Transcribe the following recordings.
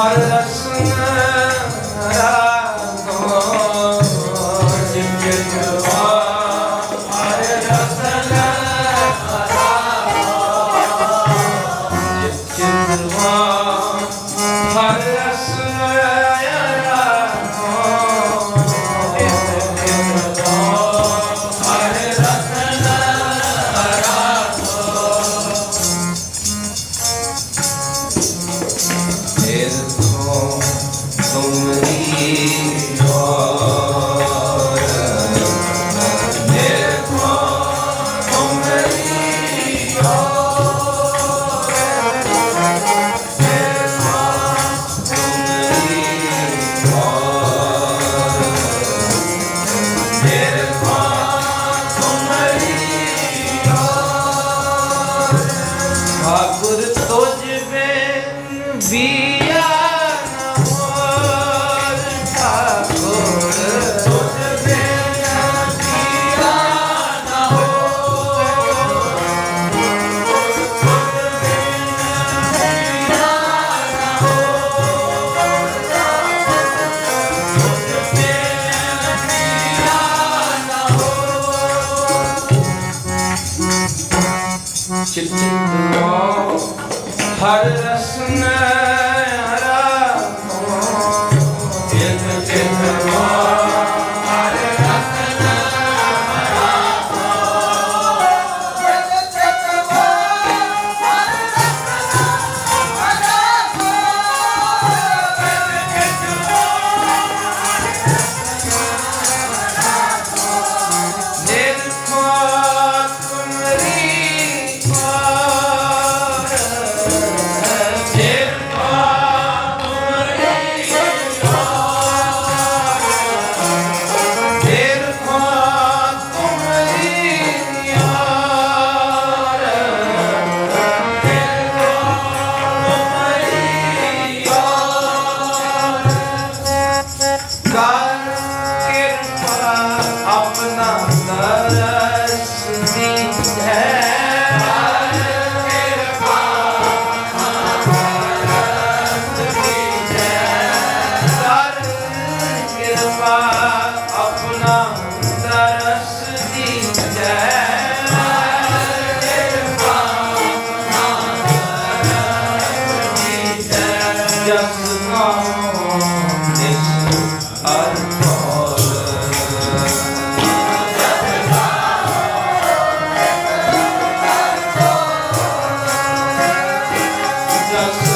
ਹਰ ਰਸਨ ਰਾਗੋ ਜਿਤ ਜਵਾ Çiçek doğar her resme Jesus.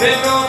Beno